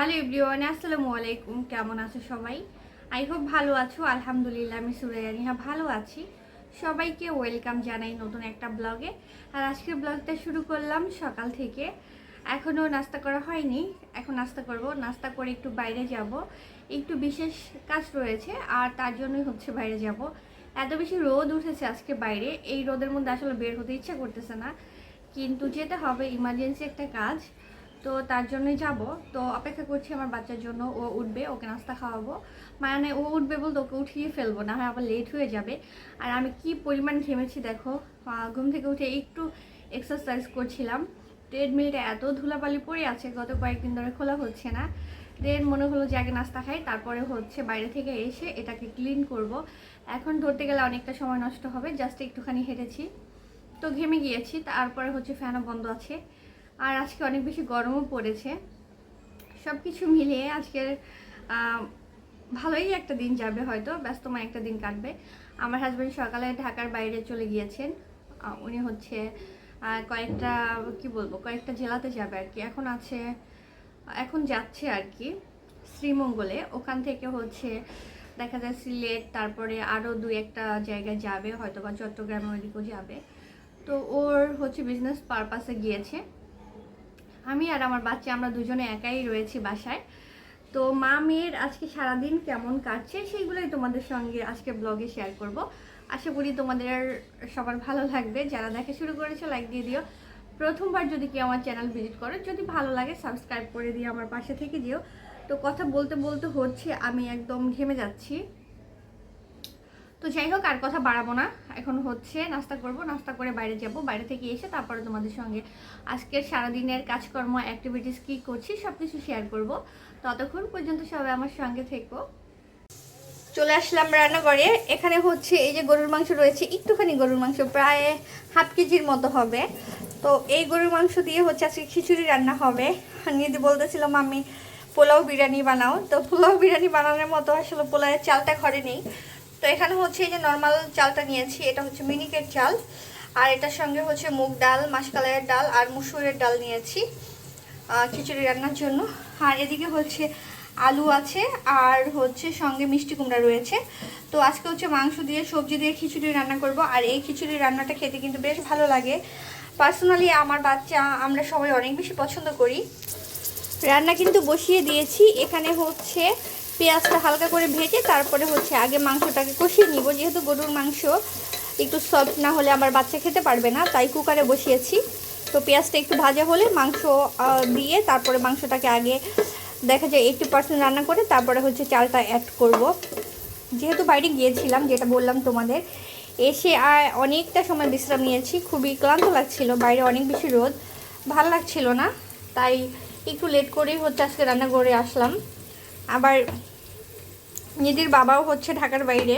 Hello everyone আসসালামু আলাইকুম। কেমন আছো সবাই? আই হোপ ভালো আছো। আলহামদুলিল্লাহ, আমি সুরাইয়ানিহা ভালো আছি। সবাইকে ওয়েলকাম জানাই নতুন একটা ব্লগে আর আজকের ব্লগটা শুরু করলাম সকাল থেকে। এখনও নাস্তা করা হয়নি। এখন নাস্তা করব। নাস্তা করে একটু বাইরে যাব। একটু বিশেষ কাজ রয়েছে, আর তার জন্যই হচ্ছে বাইরে যাব। এত বেশি রোদ উঠেছে আজকে বাইরে। এই রোদের মধ্যে আসলে বের হতে ইচ্ছা করতেছে না। কিন্তু যেতে হবে ইমার্জেন্সি একটা কাজ। তো তার জন্যই যাব। তো অপেক্ষা করছি আমার বাচ্চার জন্য। ও উঠবে, ওকে নাস্তা খাওয়াবো। মানে ও উঠবে বলতে ওকে উঠিয়ে ফেলব, না হয় আবার লেট হয়ে যাবে। আর আমি কি পরিমাণ ঘেমেছি দেখো। ঘুম থেকে উঠে একটু এক্সারসাইজ করছিলাম। ট্রেডমিলটা এত ধুলাবালি পড়ে আছে, গত কয়েকদিন ধরে খোলা হচ্ছে না। দেন মনে হলো যে আগে নাস্তা খাই, তারপরে হচ্ছে বাইরে থেকে এসে এটাকে ক্লিন করব। এখন ধরতে গেলে অনেকটা সময় নষ্ট হবে জাস্ট একটুখানি হেঁটেছি। তো ঘেমে গিয়েছি, তারপরে হচ্ছে ফ্যানও বন্ধ আছে। আর আজকে অনেক বেশি গরমও পড়েছে। সব কিছু মিলিয়ে আজকের ভালোই একটা দিন যাবে হয়তো, ব্যস্তময় একটা দিন কাটবে। আমার হাজব্যান্ড সকালে ঢাকার বাইরে চলে গিয়েছেন। উনি হচ্ছে কয়েকটা, কি বলব, কয়েকটা জেলাতে যাবে আর কি। এখন আছে, এখন যাচ্ছে আর কি, শ্রীমঙ্গলে। ওখান থেকে হচ্ছে, দেখা যায় সিলেট, তারপরে আরও দু একটা জায়গায় যাবে হয়তো বা চট্টগ্রাম ওইদিকেও যাবে। তো ওর হচ্ছে বিজনেস পারপাসে গিয়েছে। আমি আর আমার বাচ্চা, আমরা দুজনে একাই রয়েছি বাসায়। তো মা মেয়ের আজকে সারাদিন কেমন কাটছে সেইগুলোই তোমাদের সঙ্গে আজকে ব্লগে শেয়ার করব। আশা করি তোমাদের সবার ভালো লাগবে। যারা দেখা শুরু করেছে লাইক দিয়ে দিও। প্রথমবার যদি কেউ আমার চ্যানেল ভিজিট করো, যদি ভালো লাগে সাবস্ক্রাইব করে দিও আমার পাশে থেকে দিও তো কথা বলতে বলতে হচ্ছে, আমি একদম ঘেমে যাচ্ছি। তো যাই হোক, আর কথা বাড়াবো না। এখন হচ্ছে নাস্তা করব, নাস্তা করে বাইরে যাব। বাইরে থেকে এসে তারপরে তোমাদের সঙ্গে আজকের সারাদিনের কাজকর্ম অ্যাক্টিভিটিস কী করছি সব কিছু শেয়ার করব। ততক্ষণ পর্যন্ত সবাই আমার সঙ্গে থেকো। চলে আসলাম রান্নাঘরে। এখানে হচ্ছে এই যে গরুর মাংস রয়েছে, একটুখানি গরুর মাংস, প্রায় হাফ কেজির মতো হবে। তো এই গরুর মাংস দিয়ে হচ্ছে আজকে খিচুড়ি রান্না হবে। নিদি বলতেছিলাম আমি পোলাও বিরিয়ানি বানাও। তো পোলাও বিরিয়ানি বানানোর মতো আসলে পোলাওয়ের চালটা ঘরে নেই। তো এখানে হচ্ছে এই যে নর্মাল চালটা নিয়েছি, এটা হচ্ছে মিনিকেট চাল। আর এটার সঙ্গে হচ্ছে মুগ ডাল, মাসকালাইয়ের ডাল আর মুসুরের ডাল নিয়েছি খিচুড়ি রান্নার জন্য। আর এদিকে হচ্ছে আলু আছে আর হচ্ছে সঙ্গে মিষ্টি কুমড়া রয়েছে। তো আজকে হচ্ছে মাংস দিয়ে, সবজি দিয়ে খিচুড়ি রান্না করব। আর এই খিচুড়ি রান্নাটা খেতে কিন্তু বেশ ভালো লাগে। পার্সোনালি আমার বাচ্চা, আমরা সবাই অনেক বেশি পছন্দ করি। রান্না কিন্তু বসিয়ে দিয়েছি। এখানে হচ্ছে পেঁয়াজটা হালকা করে ভেজে তারপরে হচ্ছে আগে মাংসটাকে কষিয়ে নিব। যেহেতু গরুর মাংস একটু সফট না হলে আমার বাচ্চা খেতে পারবে না, তাই কুকারে বসিয়েছি। তো পেঁয়াজটা একটু ভাজা হলে মাংস দিয়ে তারপরে মাংসটাকে আগে দেখা যায় এইটটি পার্সেন্ট রান্না করে তারপরে হচ্ছে চালটা অ্যাড করব। যেহেতু বাইরে গিয়েছিলাম, যেটা বললাম তোমাদের, এসে আর অনেকটা সময় বিশ্রাম নিয়েছি। খুবই ক্লান্ত লাগছিল, বাইরে অনেক বেশি রোদ, ভালো লাগছিল না, তাই একটু লেট করেই হচ্ছে আজকে রান্না করে আসলাম। আবার নিদির বাবাও হচ্ছে ঢাকার বাইরে।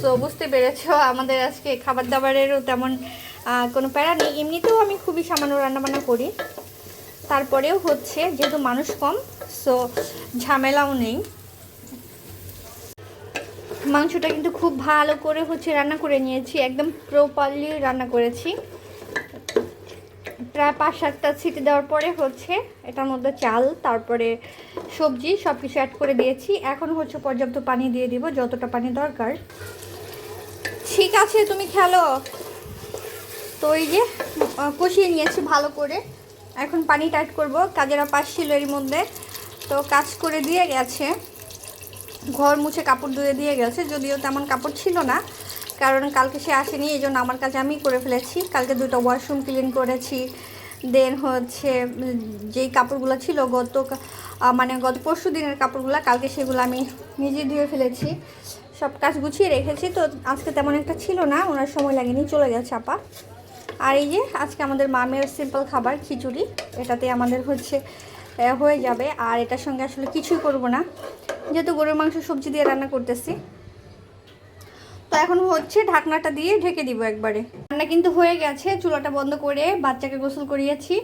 সো বুঝতে পেরেছ, আমাদের আজকে খাবার দাবারেরও তেমন কোনো প্যারা নেই। এমনিতেও আমি খুবই সামান্য রান্নাবান্না করি। তারপরেও হচ্ছে যেহেতু মানুষ কম সো ঝামেলাও নেই। মাংসটা কিন্তু খুব ভালো করে হচ্ছে রান্না করে নিয়েছি। একদম প্রপারলি রান্না করেছি। প্রায় পাঁচ সাতটা সিটি দেওয়ার পরে হচ্ছে এটার মধ্যে চাল, তারপরে সবজি সব কিছু অ্যাড করে দিয়েছি। এখন হচ্ছে পর্যাপ্ত পানি দিয়ে দিব, যতটা পানি দরকার। ঠিক আছে, তুমি খেলো। তো এই যে কষিয়ে নিয়েছি ভালো করে। এখন পানি টাইট করব, কাজেরা পাশ ছিল এর মধ্যে। তো কাজ করে দিয়ে গেছে। ঘর মুছে কাপড় ধুয়ে দিয়ে গেছে, যদিও তেমন কাপড় ছিল না। কারণ কালকে সে আসেনি, এই জন্য আমার কাজ আমি করে ফেলেছি। কালকে দুটো ওয়াশরুম ক্লিন করেছি। দেন হচ্ছে যেই কাপড়গুলো ছিল গত মানে গত পরশু দিনের কাপড়গুলো, কালকে সেগুলো আমি নিজে ধুয়ে ফেলেছি। সব কাজ গুছিয়ে রেখেছি, তো আজকে তেমন একটা ছিল না, ওনার সময় লাগেনি, চলে গেছে আপা। আর এই যে, আজকে আমাদের মামের সিম্পল খাবার, খিচুড়ি, এটাতে আমাদের হচ্ছে হয়ে যাবে। আর এটার সঙ্গে আসলে কিছুই করব না। যেহেতু গরুর মাংস সবজি দিয়ে রান্না করতেছি তো এখন হচ্ছে ঢাকনাটা দিয়ে ঢেকে দিব একবারে। রান্না কিন্তু হয়ে গেছে, চুলাটা বন্ধ করে বাচ্চাকে গোসল করিয়েছি।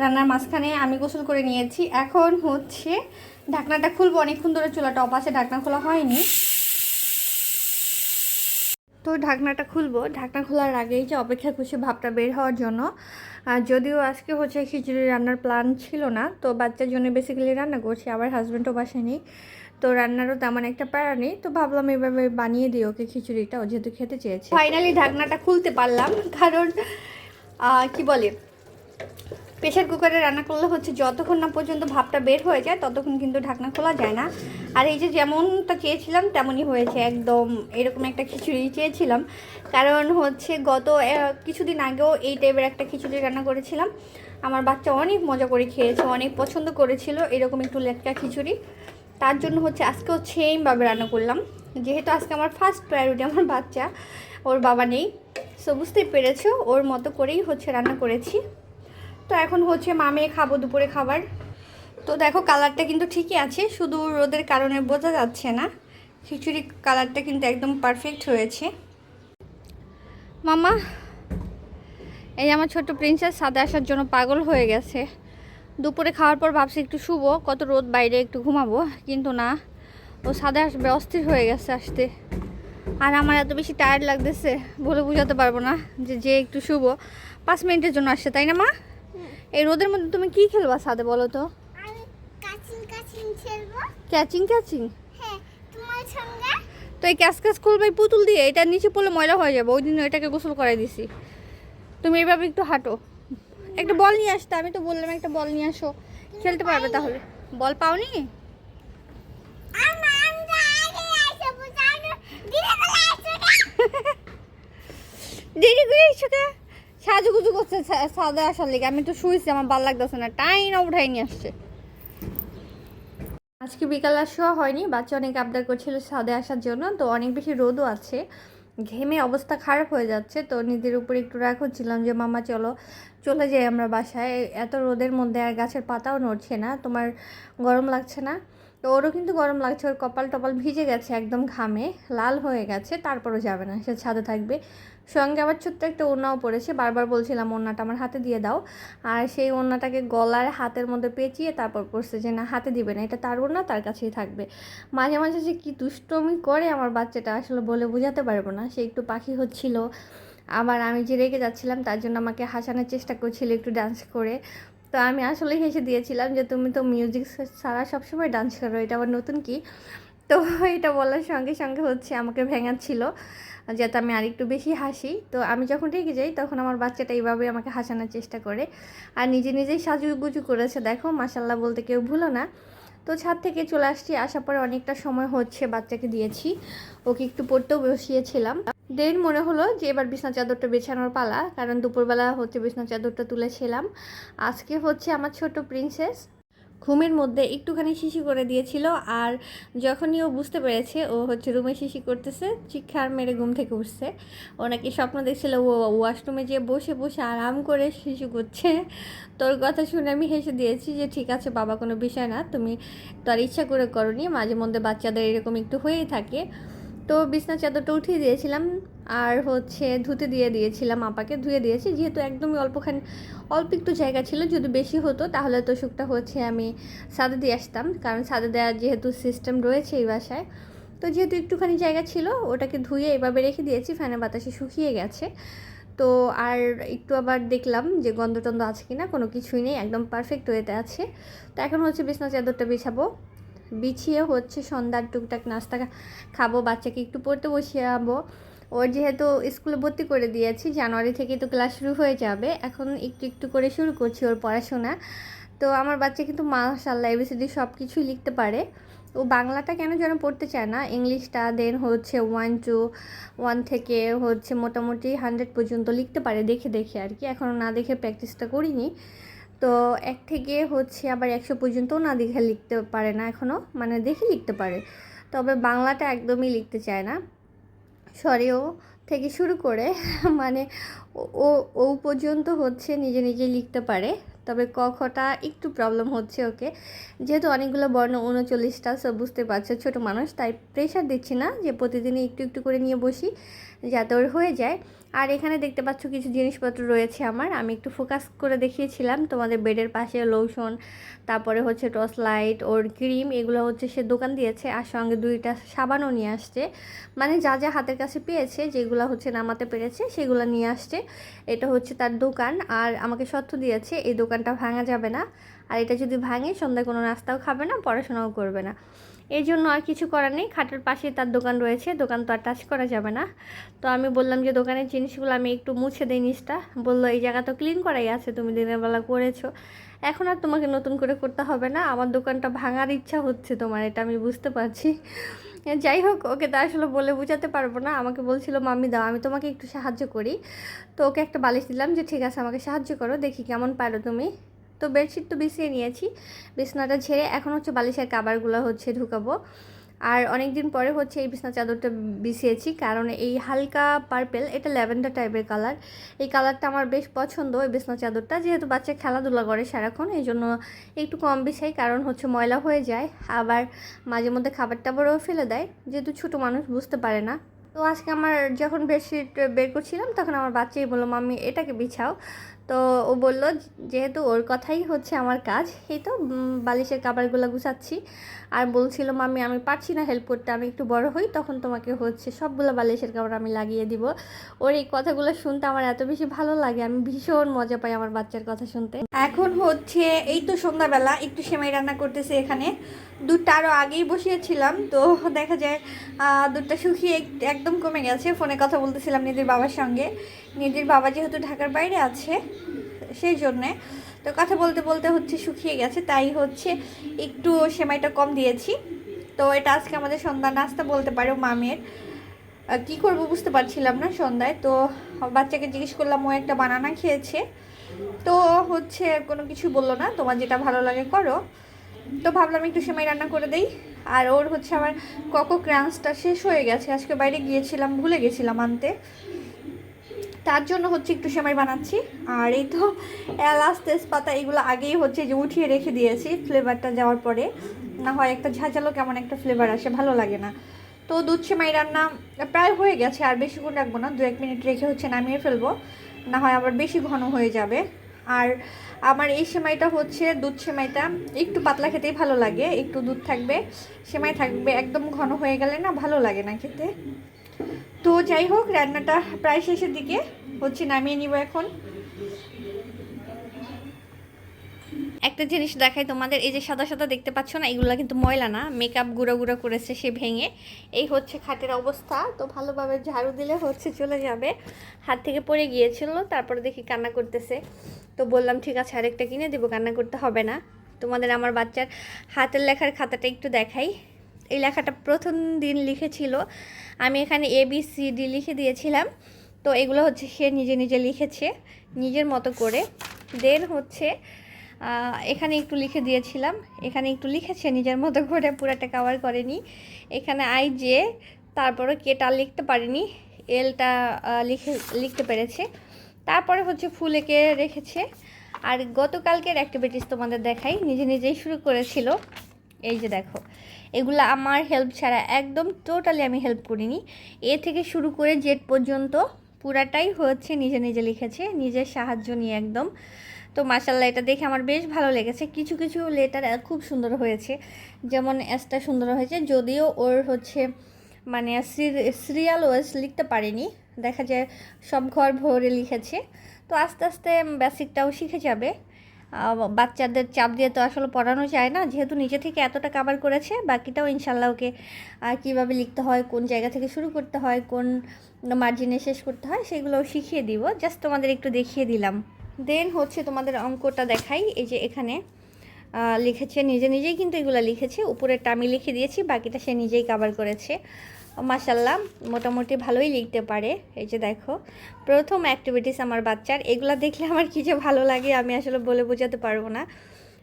রান্নার মাঝখানে আমি গোসল করে নিয়েছি। এখন হচ্ছে ঢাকনাটা খুলবো, অনেকক্ষণ ধরে চুলাটা অপাশে ঢাকনা খোলা হয়নি। তো ঢাকনাটা খুলবো। ঢাকনা খোলার আগেই যে অপেক্ষা করছি ভাবটা বের হওয়ার জন্য। আর যদিও আজকে হচ্ছে খিচুড়ি রান্নার প্ল্যান ছিল না, তো বাচ্চার জন্য বেসিক্যালি রান্না করছি, আবার হাজব্যান্ডও বাসায় নেই। তো রান্নারও তেমন একটা প্যারা নেই, তো ভাবলাম এভাবে বানিয়ে দিই, ওকে খিচুড়িটা, ও যেহেতু খেতে চেয়েছে। ফাইনালি ঢাকনাটা খুলতে পারলাম, কারণ কি বলে প্রেশার কুকারে রান্না করলে হচ্ছে যতক্ষণ না পর্যন্ত ভাবটা বের হয়ে যায়, ততক্ষণ কিন্তু ঢাকনা খোলা যায় না। আর এই যে যেমনটা চেয়েছিলাম, তেমনই হয়েছে, একদম এরকম একটা খিচুড়ি চেয়েছিলাম। কারণ হচ্ছে গত কিছুদিন আগেও এই টাইপের একটা খিচুড়ি রান্না করেছিলাম। আমার বাচ্চা অনেক মজা করে খেয়েছে, অনেক পছন্দ করেছিল, এরকম একটু লেটকা খিচুড়ি। তার জন্য হচ্ছে আজকেও সেমভাবে রান্না করলাম। যেহেতু আজকে আমার ফার্স্ট প্রায়োরিটি আমার বাচ্চা, ওর বাবা নেই। সো বুঝতেই পেরেছ, ওর মতো করেই হচ্ছে রান্না করেছি। তো এখন হচ্ছে মামে খাব দুপুরে খাবার। তো দেখো কালারটা কিন্তু ঠিকই আছে, শুধু রোদের কারণে বোঝা যাচ্ছে না। খিচুড়ি কালারটা কিন্তু একদম পারফেক্ট হয়েছে। মামা, এই আমার ছোট্ট প্রিন্সেস সাদা আসার জন্য পাগল হয়ে গেছে। দুপুরে খাওয়ার পর ভাবছি একটু শুভ কত রোদ বাইরে একটু ঘুমাবো কিন্তু না ও সাদা আসবে অস্থির হয়ে গেছে আসতে। আর আমার এত বেশি টায়ার্ড লাগতেছে বলে বোঝাতে পারব না যে যে একটু শুভ পাঁচ মিনিটের জন্য আসছে তাই না মা? এই রোদের মধ্যে তুমি কি খেলবা সাদে বলো তো? Catching catching? হ্যাঁ তো এই ক্যাচ ক্যাচ খুলবে এই পুতুল দিয়ে এটা নিচে পড়লে ময়লা হয়ে যাবে ওই দিন এটাকে গোসল করাই দিছি। তুমি এইভাবে একটু হাঁটো। একটা বল নিয়ে আসতে, আমি তো বললাম একটা বল নিয়ে আসো। খেলতে পারবে তাহলে। বল পাওনি? আসে আসে দেরি করে এসো সাজুগুজু করছে সাদা আসার লেগে। আমি তো শুয়েছি, আমার ভালো লাগতেছে না। টাই না উঠাই নিয়ে আসছে। আজকে বিকাল শোয়া হয়নি, বাচ্চা অনেক আবদার করছিল সাদে আসার জন্য, তো অনেক বেশি রোদও আছে। ঘেমে অবস্থা খারাপ হয়ে যাচ্ছে, তো নিজের উপরে একটু রাগ হচ্ছিলাম যে, মামা, চলো, চলে যাই আমরা বাসায়। এত রোদের মধ্যে আর গাছের পাতাও নড়ছে না, তোমার গরম লাগছে না? তো ওরও কিন্তু গরম লাগছে, ওর কপাল টপাল ভিজে গেছে, একদম ঘামে, লাল হয়ে গেছে, তারপরও যাবে না, সে ছাদে থাকবে। সঙ্গে আবার ছোট্ট একটা ওড়নাও পড়েছে, বারবার বলছিলাম ওড়নাটা আমার হাতে দিয়ে দাও। আর সেই ওড়নাটাকে গলার হাতের মধ্যে পেঁচিয়ে তারপর পড়ছে যে না, হাতে দিবে না, এটা তার ওড়না, তার কাছেই থাকবে। মাঝে মাঝে যে কী দুষ্টমি করে আমার বাচ্চাটা, আসলে বলে বোঝাতে পারব না, সে একটু পাখি হচ্ছিল। আবার আমি যে রেগে যাচ্ছিলাম, তার জন্য আমাকে হাসানোর চেষ্টা করছিল একটু ডান্স করে। তো আমি আসলে হেসে দিয়েছিলাম যে, তুমি তো মিউজিক ছাড়া সবসময় ডান্স করো, এটা আবার নতুন কি? তো এটা বলার সঙ্গে সঙ্গে হচ্ছে আমাকে ভেঙাচ্ছিল, যাতে আমি আরেকটু বেশি হাসি। তো আমি যখন রেগে যাই, তখন আমার বাচ্চাটা এইভাবে আমাকে হাসানোর চেষ্টা করে। আর নিজে নিজেই সাজুগুজু করেছে, দেখো মাসাল্লাহ বলতে কেউ ভুলো না। তো ছাদ থেকে চলে আসছি, আসার পরে অনেকটা সময় হচ্ছে বাচ্চাকে দিয়েছি। ওকে একটু পড়তেও বসিয়েছিলাম। দেন মনে হলো যে এবার বিছনা চাদরটা বেছানোর পালা, কারণ দুপুরবেলা হচ্ছে বিছনা চাদরটা তুলেছিলাম। আজকে হচ্ছে আমার ছোট প্রিন্সেস ঘুমের মধ্যে একটুখানি শিশি করে দিয়েছিল আর যখনই ও বুঝতে পেরেছে ও হচ্ছে রুমে শিশি করতেছে চিৎকার মেরে ঘুম থেকে উঠছে। ও নাকি স্বপ্ন দেখছিল ও ওয়াশরুমে যেয়ে বসে বসে আরাম করে শিশু করছে। তোর কথা শুনে আমি হেসে দিয়েছি যে, ঠিক আছে বাবা, কোনো বিষয় না। তুমি তার ইচ্ছা করে করনি। মাঝে মধ্যে বাচ্চাদের এরকম একটু হয়েই থাকে। তো বিছনা চাদরটা উঠিয়ে দিয়েছিলাম আর হচ্ছে ধুতে দিয়ে দিয়েছিলাম আপাকে, ধুয়ে দিয়েছি। যেহেতু একদমই অল্পখানি, অল্প একটু জায়গা ছিল, যদি বেশি হতো তাহলে তো শুকটা হচ্ছে আমি সাদে দিয়ে আসতাম। কারণ সাদে দেওয়ার যেহেতু সিস্টেম রয়েছে এই বাসায়, তো যেহেতু একটুখানি জায়গা ছিল, ওটাকে ধুয়ে এভাবে রেখে দিয়েছি ফ্যানে বাতাসে শুকিয়ে গেছে। তো আর একটু আবার দেখলাম যে গন্ধ টন্ধ আছে কি না কোনো কিছুই নেই, একদম পারফেক্ট ওয়েতে আছে। তো এখন হচ্ছে বিছনা চাদরটা বিছাবো। বিছিয়ে হচ্ছে সন্ধ্যার টুকটাক নাস্তা খাব, বাচ্চাকে একটু পড়তে বসিয়াবো ওর যেহেতু স্কুলে ভর্তি করে দিয়েছি, জানুয়ারি থেকে তো ক্লাস শুরু হয়ে যাবে। এখন একটু একটু করে শুরু করছি ওর পড়াশোনা। তো আমার বাচ্চা কিন্তু মাশাল্লাহ এবিসিডি সব কিছুই লিখতে পারে। ও বাংলাটা কেন যেন পড়তে চায় না? ইংলিশটা দেন হচ্ছে ওয়ান টু ওয়ান থেকে হচ্ছে মোটামুটি হান্ড্রেড পর্যন্ত লিখতে পারে, দেখে দেখে আর কি। এখনও না দেখে প্র্যাকটিসটা করিনি। তো এক থেকে হচ্ছে আবার একশো পর্যন্তও না দেখে লিখতে পারে না এখনও মানে দেখে লিখতে পারে। তবে বাংলাটা একদমই লিখতে চায় না। সরেও থেকে শুরু করে মানে ও- ও পর্যন্ত হচ্ছে নিজে নিজে লিখতে পারে। তবে ক খটা একটু প্রবলেম হচ্ছে ওকে। যেহেতু অনেকগুলো বর্ণ উনচল্লিশটা সব বুঝতে পারছে, ছোটো মানুষ, তাই প্রেশার দিচ্ছি না যে প্রতিদিনই একটু একটু করে নিয়ে বসি, যাতে ওর হয়ে যায়। আর এখানে দেখতে পাচ্ছ কিছু জিনিসপত্র রয়েছে আমার। আমি একটু ফোকাস করে দেখিয়েছিলাম তোমাদের বেডের পাশে লোশন তারপরে হচ্ছে টর্চ লাইট ওর ক্রিম এগুলো হচ্ছে সে দোকান দিয়েছে আর সঙ্গে দুইটা সাবানও নিয়ে আসছে। মানে যা যা হাতের কাছে পেয়েছে, যেগুলো হচ্ছে নামাতে পেরেছে, সেগুলো নিয়ে আসছে। এটা হচ্ছে তার দোকান আর আমাকে সত্য দিয়েছে, এই দোকানটা ভাঙা যাবে না। আর এটা যদি ভাঙে, সন্ধ্যায় কোনো নাস্তাও খাবে না, পড়াশোনাও করবে না। এই জন্য আর কিছু করার নেই। খাটের পাশে তার দোকান রয়েছে। দোকান তো আর টাচ করা যাবে না। তো আমি বললাম যে দোকানের জিনিসগুলো আমি একটু মুছে দিই নিচটা। বলল, এই জায়গা তো ক্লিন করাই আছে, তুমি দিনের বেলা করেছ। এখন আর তোমাকে নতুন করে করতে হবে না। আমার দোকানটা ভাঙার ইচ্ছা হচ্ছে তোমার, এটা আমি বুঝতে পারছি। যাই হোক, ওকে তো আসলে বলে বোঝাতে পারব না। আমাকে বলছিল, মাম্মি, দাও, আমি তোমাকে একটু সাহায্য করি। তো ওকে একটা বালিশ দিলাম যে, ঠিক আছে, আমাকে সাহায্য করো, দেখি কেমন পারো তুমি। তো বেডশিট তো বিছিয়ে নিয়েছি। বিছনাটা ঝেড়ে এখন হচ্ছে বালিশের কাবারগুলো হচ্ছে ঢুকাবো। আর অনেক দিন পরে হচ্ছে এই বিছনা চাদরটা বিছিয়েছি কারণ এই হালকা পার্পেল এটা ল্যাভেন্ডার টাইপের কালার এই কালারটা আমার বেশ পছন্দ ওই বিছনা চাদরটা। যেহেতু বাচ্চা খেলাধুলা করে সারাক্ষণ, এই জন্য একটু কম বিছাই কারণ হচ্ছে ময়লা হয়ে যায়। আবার মাঝে মধ্যে খাবার টাবারও ফেলে দেয়। যেহেতু ছোটো মানুষ বুঝতে পারে না। তো আজকে আমার যখন বেডশিট বের করছিলাম, তখন আমার বাচ্চাই বলল, মাম্মি, এটাকে বিছাও। তো ও বলল, যেহেতু ওর কথাই হচ্ছে আমার কাজ, এই তো বালিশের কাবারগুলো গুছাচ্ছি। আর বলছিল মামি আমি পারছি না হেল্প করতে আমি একটু বড় হই, তখন তোমাকে হচ্ছে সবগুলো বালিশের কাবার আমি লাগিয়ে দিব। ওর এই কথাগুলো শুনতে আমার এত বেশি ভালো লাগে, আমি ভীষণ মজা পাই আমার বাচ্চার কথা শুনতে। এখন হচ্ছে, এই তো সন্ধ্যাবেলা, একটু সেমাই রান্না করতেছে এখানে। দুধটা আরও আগেই বসিয়েছিলাম, তো দেখা যায় দুধটা শুকিয়ে একদম কমে গেছে। ফোনে কথা বলতেছিলাম নিদির বাবার সঙ্গে। নিদির বাবা যেহেতু ঢাকার বাইরে আছে, সেই জন্যে। তো কথা বলতে বলতে হচ্ছে শুকিয়ে গেছে, তাই হচ্ছে একটু সেমাইটা কম দিয়েছি। তো এটা আজকে আমাদের সন্ধ্যা নাস্তা বলতে পারো মামের। কি করব বুঝতে পারছিলাম না সন্ধ্যায়। তো বাচ্চাকে জিজ্ঞেস করলাম, ও একটা বানানা খেয়েছে। তো হচ্ছে কোনো কিছু বলল না, তোমার যেটা ভালো লাগে করো। তো ভাবলাম একটু সেমাই রান্না করে দেই। আর ওর হচ্ছে আমার কোকো ক্রাঞ্চটা শেষ হয়ে গেছে, আজকে বাইরে গিয়েছিলাম, ভুলে গেছিলাম আনতে। তার জন্য হচ্ছে একটু সেমাই বানাচ্ছি। আর এই তো, এলাচ, তেজপাতা, এগুলো আগেই হচ্ছে যে উঠিয়ে রেখে দিয়েছি ফ্লেভারটা যাওয়ার পরে। না হয় একটা ঝাঁঝালো কেমন একটা ফ্লেভার আসে, ভালো লাগে না। তো দুধ সেমাই রান্না প্রায় হয়ে গেছে, আর বেশিক্ষণ রাখব না দু এক মিনিট রেখে হচ্ছে নামিয়ে ফেলব। না হয় আবার বেশি ঘন হয়ে যাবে। আর আমার এই সেমাইটা হচ্ছে দুধ সেমাইটা, একটু পাতলা খেতেই ভালো লাগে, একটু দুধ থাকবে, সেমাই থাকবে একদম ঘন হয়ে গেলে না ভালো লাগে না খেতে। তো যাই হোক, রান্নাটা প্রায় শেষের দিকে হচ্ছে নামিয়ে নিব এখন। একটা জিনিস দেখাই তোমাদের, এই যে সাদা সাদা দেখতে পাচ্ছ না, এগুলো কিন্তু ময়লা না মেকআপ গুঁড়ো গুঁড়ো করেছে সে ভেঙে। এই হচ্ছে খাটের অবস্থা, তো ভালোভাবে ঝাড়ু দিলে হচ্ছে চলে যাবে। হাত থেকে পড়ে গিয়েছিল, তারপরে দেখি কান্না করতেছে। তো বললাম, ঠিক আছে, আরেকটা কিনে দেবো, কান্না করতে হবে না। তোমাদের আমার বাচ্চার হাতের লেখার খাতাটা একটু দেখাই। এই লেখাটা প্রথম দিন লিখেছিল। আমি এখানে এ বি সি ডি লিখে দিয়েছিলাম। তো এগুলো হচ্ছে সে নিজে নিজে লিখেছে, নিজের মতো করে। দেন হচ্ছে এখানে একটু লিখে দিয়েছিলাম। এখানে একটু লিখেছে নিজের মতো করে, পুরাটা কভার করেনি। এখানে আই যে তারপরে কেটা লিখতে পারিনি। এলটা লিখে, লিখতে পেরেছে। তারপরে হচ্ছে ফুল এঁকে রেখেছে। আর গতকালকের অ্যাক্টিভিটিস তোমাদের দেখাই। নিজে নিজেই শুরু করেছিল। এই যে দেখো, এগুলো আমার হেল্প ছাড়া একদম টোটালি আমি হেল্প করিনি। এ থেকে শুরু করে জেড পর্যন্ত পুরাটাই হচ্ছে নিজে নিজে লিখেছে, নিজের সাহায্য নিয়ে একদম। তো মাসাল্লাহ এটা দেখে আমার বেশ ভালো লেগেছে। কিছু কিছু লেটার খুব সুন্দর হয়েছে। যেমন এসটা সুন্দর হয়েছে, যদিও ওর হচ্ছে মানে সিরিয়াল ওয়েস লিখতে পারেনি। দেখা যায় সব ঘর ভরে লিখেছে। তো আস্তে আস্তে বেসিকটাও শিখে যাবে। বাচ্চাদের চাপ দিয়ে তো আসলে পড়ানো যায় না। যেহেতু নিজে থেকে এতটা কাভার করেছে, বাকিটাও ইনশাল্লাহ ওকে কীভাবে লিখতে হয়, কোন জায়গা থেকে শুরু করতে হয়, কোন মার্জিনে শেষ করতে হয়, সেগুলোও শিখিয়ে দিব। জাস্ট তোমাদের একটু দেখিয়ে দিলাম। দেন হচ্ছে তোমাদের অঙ্কটা দেখাই। এই যে এখানে লিখেছে, নিজে নিজেই কিন্তু এগুলো লিখেছে। উপরেরটা আমি লিখে দিয়েছি, বাকিটা সে নিজেই কাভার করেছে। মাসাল্লাহ মোটামুটি ভালোই লিখতে পারে। এই যে দেখো, প্রথম অ্যাক্টিভিটিস আমার বাচ্চার, এগুলো দেখলে আমার কী যে ভালো লাগে আমি আসলে বলে বোঝাতে পারব না।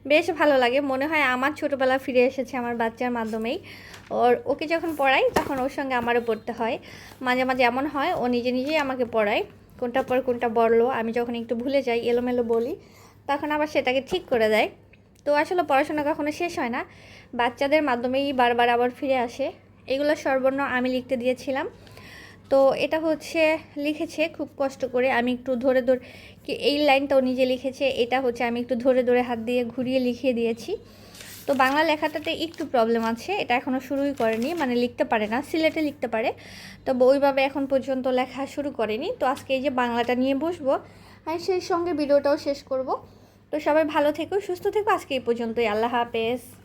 বেশ ভালো লাগে, মনে হয় আমার ছোটোবেলা ফিরে এসেছে আমার বাচ্চার মাধ্যমেই। ওর, ওকে যখন পড়াই, তখন ওর সঙ্গে আমারও পড়তে হয়। মাঝে মাঝে এমন হয়, ও নিজে নিজেই আমাকে পড়ায়, কোনটা পর কোনটা বলল আমি যখন একটু ভুলে যাই, এলোমেলো বলি, তখন আবার সেটাকে ঠিক করে দেয়। তো আসলে পড়াশোনা কখনো শেষ হয় না, বাচ্চাদের মাধ্যমেই বারবার আবার ফিরে আসে। এগুলো সর্বর্ণ আমি লিখতে দিয়েছিলাম। তো এটা হচ্ছে, লিখেছে খুব কষ্ট করে। আমি একটু ধরে ধরে, কি এই লাইনটাও নিজে লিখেছে, এটা হচ্ছে আমি একটু ধরে ধরে হাত দিয়ে ঘুরিয়ে লিখিয়ে দিয়েছি। তো বাংলা লেখাটাতে একটু প্রবলেম আছে, এটা এখনও শুরুই করেনি মানে লিখতে পারে না, সিলেটে লিখতে পারে। তবে ওইভাবে এখন পর্যন্ত লেখা শুরু করেনি। তো আজকে এই যে বাংলাটা নিয়ে বসবো আর সেই সঙ্গে ভিডিওটাও শেষ করব। তো সবাই ভালো থেকো, সুস্থ থেকো, আজকে এই পর্যন্তই। আল্লাহ হাফেজ।